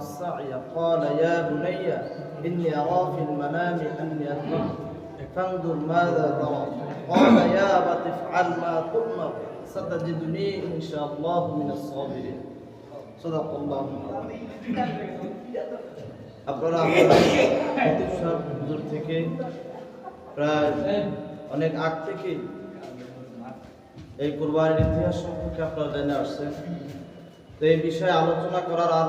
السعي قال يا بني إني أرى في المنام أني أذبح فانظر ماذا ترى قال يا أبت افعل ما تؤمر ستجدني إن شاء الله من الصابرين صدق الله العظيم আপনারা খতিব সাহেব হুজুর থেকে প্রায় অনেক আগ থেকে এই কোরবানির ইতিহাস সম্পর্কে আপনারা জেনে আসছেন তো এই বিষয়ে আলোচনা করার আর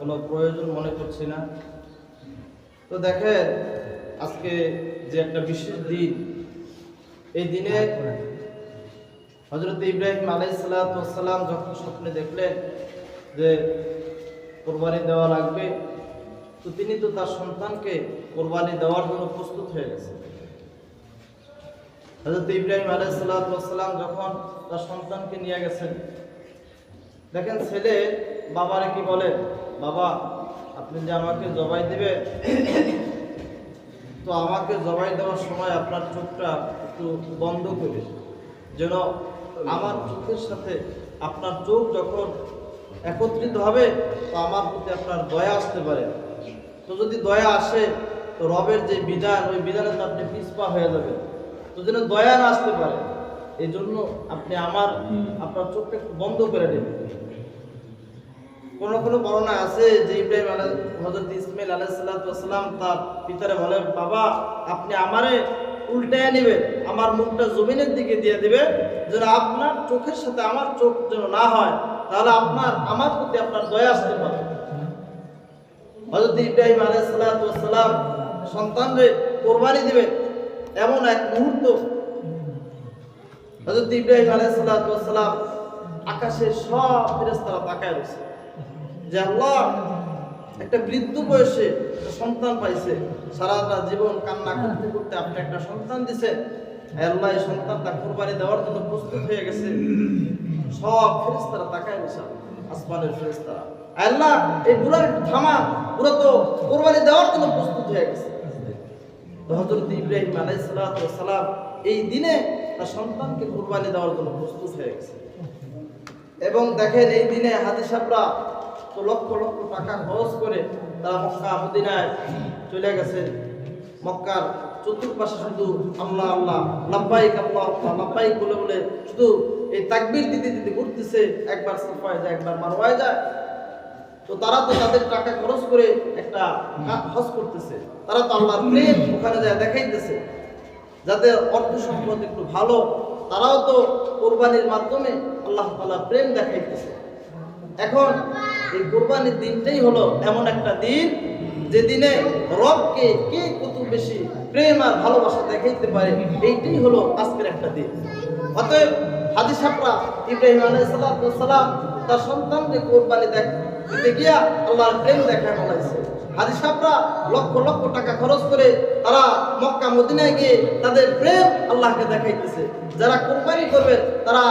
কোনো প্রয়োজন মনে করছি না। তো দেখেন, আজকে যে একটা বিশেষ দিন, এই দিনে হজরত ইব্রাহিম আলাইসালাম যখন স্বপ্নে দেখলেন যে কোরবানি দেওয়া লাগবে, তো তিনি তো তার সন্তানকে কোরবানি দেওয়ার জন্য প্রস্তুত হয়ে গেছে হজরত ইব্রাহিম আলাইসালাম যখন তার সন্তানকে নিয়ে গেছেন, দেখেন ছেলে বাবারে কি বলে? বাবা, আপনি যে আমাকে জবাই দিবে, তো আমাকে জবাই দেওয়ার সময় আপনার চোখটা একটু বন্ধ করে যেন আমার চোখের সাথে আপনার চোখ যখন একত্রিত হবে, তো আমার প্রতি আপনার দয়া আসতে পারে। তো যদি দয়া আসে, তো রবের যে বিধান, ওই বিধানে তো আপনি পিছপা হয়ে যাবেন। তো যেন দয়া না আসতে পারে এই জন্য আপনি আমার, আপনার চোখটা একটু বন্ধ করে দেবেন কোন কোন বর্ণনা আছে যে ইব্রাহিম আলাহ হজরত ইসমাইল আলাইসাল্লাম তার পিতারে বলে, বাবা, আপনি আমারে উল্টায় নেবে আমার মুখটা জমিনের দিকে দিয়ে দিবে যেন আপনার চোখের সাথে আমার চোখ যেন না হয়, তাহলে আপনার, আমার প্রতি আপনার দয়া আসতে পারে। হজরত ইব্রাহিম আলাইসাল্লাম সন্তানরে কোরবানি দিবে এমন এক মুহূর্ত। হজরত ইব্রাহিম আলাইসাল্লাম আকাশের সব ফেরেস্তারা তাকায় রয়েছে। যে আল্লাহ একটা বৃদ্ধ বয়সে সন্তান পাইছে, সারাটা জীবন কান্না করতে করতে আপনি একটা সন্তান দিছেন আল্লাহ এই সন্তানটা কোরবানি দেওয়ার জন্য প্রস্তুত হয়ে গেছে। সব ফেরেস্তারা তাকায় রয়েছে আসমানের ফেরেস্তারা আল্লাহ, এই বুড়ার থামা, বুড়া তো কোরবানি দেওয়ার জন্য প্রস্তুত হয়ে গেছে। হজরত ইব্রাহিম আলাইসালাম এই দিনে তার সন্তানকে কোরবানি দেওয়ার জন্য প্রস্তুত হয়ে গেছে। এবং দেখেন এই দিনে হাজি সাহরা তো লক্ষ লক্ষ টাকা খরচ করে তারা মক্কা, মদিনায় চলে গেছে। মক্কার চতুর্পাশে শুধু আল্লাহ আল্লাহ, লাব্বাইক, আল্লাহ আল্লাহ বলে বলে শুধু এই তাকবির দিতে দিতে ঘুরতেছে, একবার সাফায় যায়, একবার মারওয়ায় যায়। তো তারা তো তাদের টাকা খরচ করে একটা হজ করতেছে। তারা তো আল্লাহর প্রেম ওখানে যায় দেখাইতেছে। যাদের অর্থ সম্পদ একটু ভালো, তারাও তো কোরবানির মাধ্যমে আল্লাহ তালা প্রেম দেখাইতেছে। এখন এই কোরবানির দিনটাই হলো এমন একটা দিন যে দিনে রবকে কে কত বেশি প্রেম আর ভালোবাসা দেখাইতে পারে, এইটাই হলো আজকের একটা দিন। অতএব হাদি সাপরা ইব্রাহিম আলাইসালাম তার সন্তানকে কোরবানি দেখ গিয়া আল্লাহর প্রেম দেখা বলাইছে হাজি সাহরা লক্ষ লক্ষ টাকা খরচ করে তারা মক্কা মদিনায় গিয়ে তাদের প্রেম আল্লাহকে দেখাইতেছে। যারা কোরবানি করবে তারা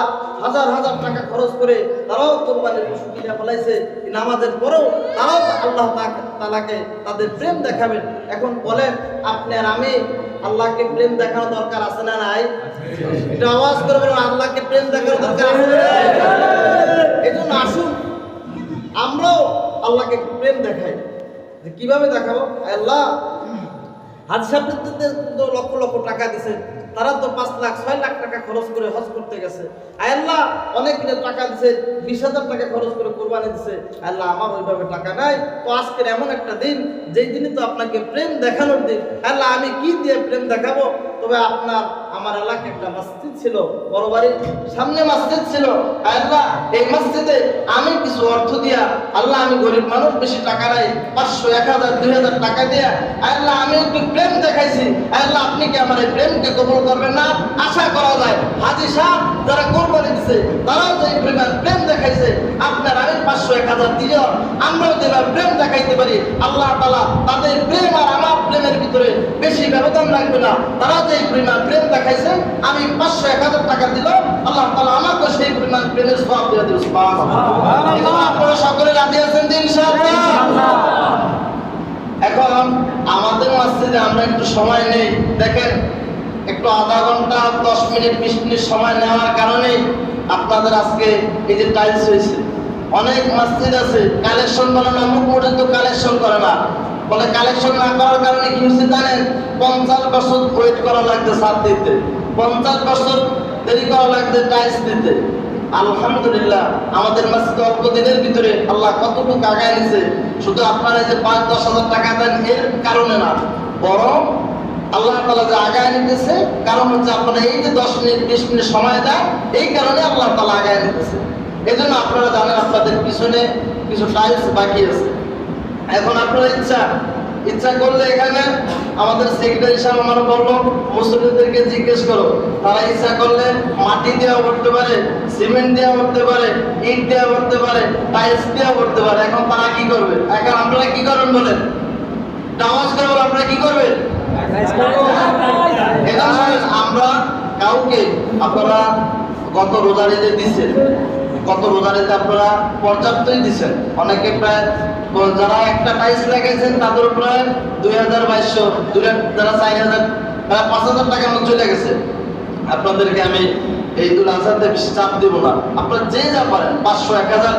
হাজার হাজার টাকা খরচ করে তারাও কোরবানির পশু কিনে ফেলাইছে। নামাজের পরেও তারাও আল্লাহ তালাকে তাদের প্রেম দেখাবেন। এখন বলেন, আপনি আর আমি আল্লাহকে প্রেম দেখানো দরকার আছে না নাই? এটা আওয়াজ করে বলুন, আল্লাহকে প্রেম দেখানো দরকার আছে এই জন্য আসুন, আমরাও আল্লাহকে প্রেম দেখাই। যে কীভাবে দেখাবো? আল্লাহ সাহেবদের তো লক্ষ লক্ষ টাকা দিছে তারা তো পাঁচ লাখ, ছয় লাখ টাকা খরচ করে হজ করতে গেছে। আল্লাহ, অনেক টাকা দিছে, বিশ হাজার টাকা খরচ করে কোরবানি দিছে। আল্লাহ, আমার ওইভাবে টাকা নাই। তো আজকের এমন একটা দিন, যেই দিনই তো আপনাকে প্রেম দেখানোর দিন। আল্লাহ, আমি কি দিয়ে প্রেম দেখাবো? তবে আপনার, আমার এলাকায় একটা মসজিদ ছিল, বড় বাড়ির সামনে মসজিদ ছিল। আল্লাহ, এই মসজিদে আমি কিছু অর্থ দিয়া, আল্লাহ আমি গরিব মানুষ, বেশি টাকা নাই, পাঁচশো, এক হাজার, দুই হাজার টাকা দিয়া, আল্লাহ আমি একটু প্রেম দেখাইছি। আল্লাহ, আপনি কি আমার এই প্রেমকে কবল করবেন না? আশা করা যায়, হাজি সাহ যারা কোরবানি দিছে, তারাও যে পরিমাণ প্রেম দেখাইছে। আপনার আমি পাঁচশো, এক হাজার দিলেও আমরাও যেভাবে প্রেম দেখাইতে পারি, আল্লাহ তালা তাদের প্রেম আর আমার প্রেমের বেশি ব্যবধান রাখবে না। তারা যে পরিমাণ প্রেম দেখাইছে আমি পাঁচশো এক হাজার টাকা দিল আল্লাহ তালা আমাকে সেই পরিমাণ প্রেমের সব দিয়ে দেবে আপনারা সকলে রাজি আছেন দিন এখন আমাদের মসজিদে আমরা একটু সময় নেই। দেখেন একটু আধা ঘণ্টা দশ মিনিট বিশ মিনিট সময় নেওয়ার কারণে আপনাদের আজকে এই যে টাইলস হয়েছে। অনেক মসজিদ আছে কালেকশন করে না মুখ পর্যন্ত কালেকশন করে না। বলে কালেকশন না করার কারণে কি হচ্ছে জানেন? পঞ্চাশ বছর ওয়েট করা লাগছে সাত দিতে। পঞ্চাশ বছর দেরি করা লাগছে টাইলস দিতে। আলহামদুলিল্লাহ, আমাদের মসজিদে অল্প দিনের ভিতরে আল্লাহ কতটুকু আগায় নিছে? শুধু আপনারা যে পাঁচ, দশ হাজার টাকা দেন, এর কারণে না। বরং আল্লাহ তালা যে আগায় নিতেছে, কারণ হচ্ছে আপনারা এই যে দশ মিনিট, বিশ মিনিট সময় দেন, এই কারণে আল্লাহ তালা আগায় নিতেছে। এই জন্য আপনারা জানেন আপনাদের পিছনে কিছু টাইলস বাকি আছে। এখন আপনারা ইচ্ছা ইচ্ছা করলে এখানে আমাদের সেক্রেটারি সাহেব আমার বলল মুসলিমদেরকে জিজ্ঞেস করো, তারা ইচ্ছা করলে মাটি দেওয়া করতে পারে সিমেন্ট দেওয়া করতে পারে, ইট দেওয়া করতে পারে টাইলস দেওয়া করতে পারে। এখন তারা কি করবে? এখন আপনারা কি করবেন বলেন? আওয়াজ করে আপনারা কি করবেন? আমরা কাউকে আপনারা গত রোজারিতে দিচ্ছেন। গত রোজারিতে আপনারা পর্যাপ্তই দিচ্ছেন অনেকে প্রায় যারা একটা টাইস লাগাইছেন, তাদের প্রায় দুই হাজার বাইশশো, দুই যারা চার হাজার, প্রায় পাঁচ হাজার টাকা মতো চলে গেছে। আপনাদেরকে আমি এই দুল আজহাতে বেশি চাপ দেবো না। আপনারা যে যা পারেন, পাঁচশো, এক হাজার,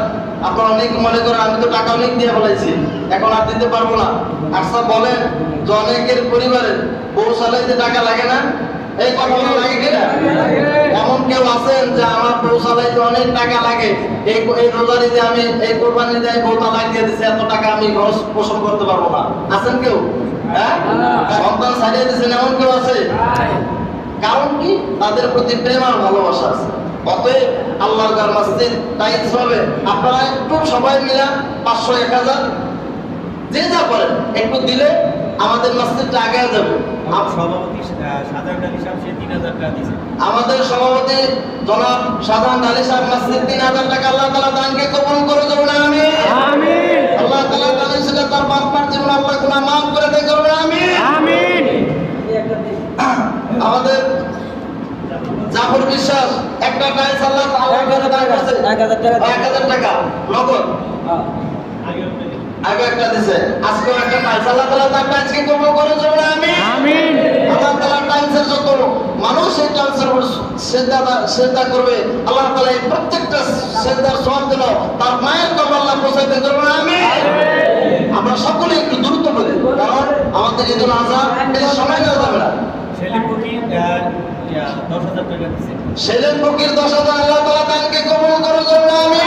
আপনারা অনেক মনে করেন আমি তো টাকা অনেক দিয়ে বলাইছি এখন আর দিতে পারব না। আচ্ছা বলেন যে অনেকের পরিবারের বউ চালাইতে টাকা লাগে না এই কথা লাগে কিনা এমন কেউ আছেন যে আমার বউ অনেক টাকা লাগে। এই এই রোজারিতে আমি এই কোরবানিতে আমি বউ তালাক দিয়ে দিচ্ছি এত টাকা আমি খরচ পোষণ করতে পারব না। আছেন কেউ? হ্যাঁ? সন্তান ছাড়িয়ে দিচ্ছেন এমন কেউ আছে? কারণ কি? তাদের প্রতি প্রেম আর ভালোবাসা আছে। অতএব আল্লাহর ঘর মসজিদ টাইলস হবে। আপনারা একটু সবাই মিলে পাঁচশো, এক হাজার, যে যা পারেন, একটু দিলে আমাদের মসজিদটা আগে যাবে। সভাপতি সাধারণ আলী সাহেব সে তিন হাজার টাকা দিয়েছে। আমাদের সভাপতি জনাব সাধারণ আলী সাহেব মসজিদ তিন হাজার টাকা আল্লাহ তালা দানকে কবুল করে দেবো না আমি আল্লাহ তালা দান ছিল তার বাপমার জীবন আল্লাহ গুনা মাফ করে দেয় করবে আমি আমাদের জাফর বিশ্বাস একটা টাইলস আল্লাহ এক হাজার টাকা। এক হাজার টাকা। নগদ। আগে একটা। দিছে। আজকে একটা টাইলস আল্লাহ তালা তার টাইলসকে কবুল করে না আমি আল্লাহ তালা টাইলসের যত মানুষ এই টাইলসের উপর শ্রদ্ধা শ্রদ্ধা করবে। আল্লাহ তালা এই প্রত্যেকটা শ্রদ্ধার সব দিল তার মায়ের কবর আল্লাহ পৌঁছাইতে করবে না আমি আমরা সকলে একটু দ্রুত বলি কারণ আমাদের ঈদুল আজহা এই সময় দেওয়া যাবে না। সেলেন ফকির দশ হাজার আল্লাহ তালা তাকে কবুল করে না আমি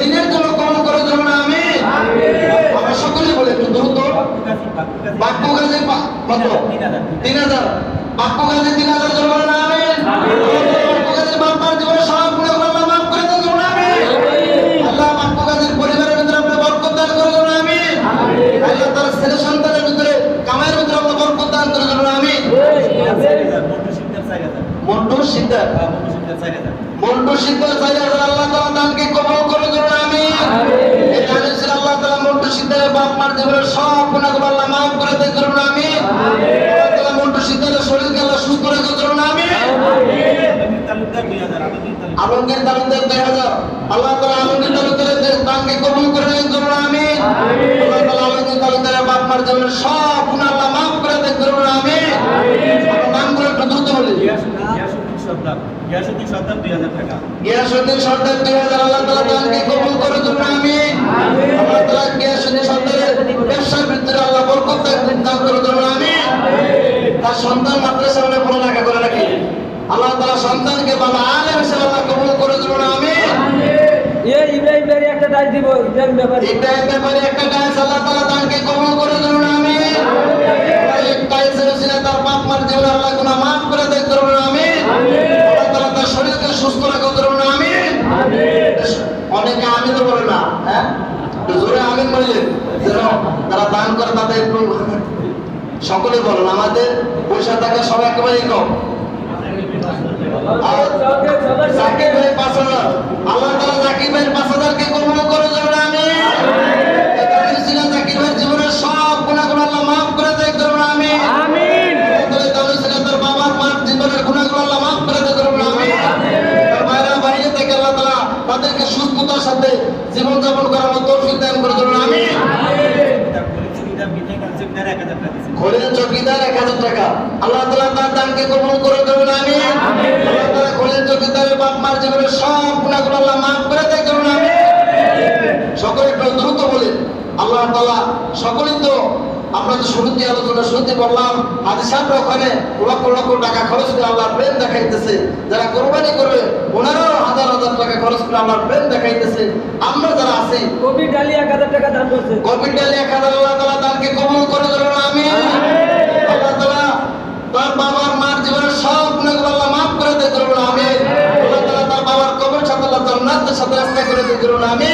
দিনের জন্য কবুল করে দেবেন আমি আমরা সকলে বলে একটু দ্রুত বাক্য কাজী, কাজী। কত? তিন হাজার। হাজার। বাক্য গাজী তিন হাজার জমা না আমি ছেলে সন্তানের ভিতরে কামাইয়ের ভিতরে আপনি বরকত দান করে দেবেন আমি মন্টু সিদ্ধার মন্টু সিদ্ধার চাই হাজার আল্লাহ তাআলা দানকে কবুল করে দেবেন আমি আল্লাহ তাআলা মন্টু সিদ্ধারের বাপ মার জীবনের সব গুনাহগুলো আল্লাহ মাফ করে দেয় করবেন আমি আল্লাহ তাআলা মন্টু সিদ্ধারের শরীরকে আল্লাহ সুস্থ রেখে দেবেন আমি আলমগীর তালুকদার দুই হাজার, আল্লাহ তালা আলমগীর তালুকদারের দানকে কবুল করে করুন আমি তালা তালুকদারের বাপ মার জীবনের সব গুনাহ আল্লাহ মাফ করে দেন করুন আমি আমার নামগুলো একটু দ্রুত বলি। গিয়াসুদ্দিন- সর্দার। গিয়াসুদ্দিন সর্দার দুই হাজার টাকা। গিয়াসুদ্দিন সর্দার দুই হাজার আল্লাহ তালা দানকে কবুল করে দেন আমি আল্লাহ তালা গিয়াসুদ্দিন সর্দারের ব্যবসার ভিতরে আল্লাহ বরকত দান দান করে দেন আমি তার সন্তান মাদ্রাসা মানে পড়ালেখা করে রাখি আল্লাহ তালা সন্তানকে বাবা আলেম হিসেবে আল্লাহ কবুল করে দেন আমি ইব্রাহিম ব্যাপারে একটা দায় দিব এক্সাম ব্যাপারে। এক্সাম ব্যাপারে একটা দায় আল্লাহ তাআলা তাকে কবুল করে ধরুন আমিন। এক দায় সেরসিনা তার পাপ মার দেব আল্লাহ গুনাহ maaf করে দেন ধরুন আমিন। আল্লাহ তাআলা তার শরীরকে সুস্থ রাখো ধরুন আমিন। অনেকে আমি তো বলে না হ্যাঁ? জোরে আমিন বলে যেন তারা দান করে তাতে একটু সকলে বলুন আমাদের পয়সা টাকা সব একেবারেই কম। আর সাকে ভাই পাঁচ হাজার। চকিদার এক হাজার টাকা আল্লাহ তালা তার দানকে কবুল করে দেবেন আমি আল্লাহ তালা চকিদারের বাপ মার জীবনের সব গুণাগুলো আল্লাহ মাফ করে দেয় করবেন আমি সকলে একটু দ্রুত বলে আল্লাহ তালা সকলেই তো আমরা তো শুরুতে আলোচনা শুনতে পারলাম আজ সাহেব ওখানে লক্ষ লক্ষ টাকা খরচ করে আল্লাহর প্রেম দেখাইতেছে। যারা কোরবানি করবে ওনারাও হাজার টাকা খরচ করে আমার প্রেম দেখাইতেছে। আমরা যারা আছি কোভিড ডালি এক হাজার টাকা দান করছে কোভিড ডালি এক হাজার আল্লাহ তালা দানকে কবল করে দেবেন আমি আল্লাহ তালা তার বাবার মার জীবনের সব গুণাগুলো আল্লাহ মাফ করে দিয়ে করবেন আমি আল্লাহ তালা তার বাবার কবর সাথে আল্লাহ জান্নাতের সাথে রাস্তা করে দিয়ে করবেন আমি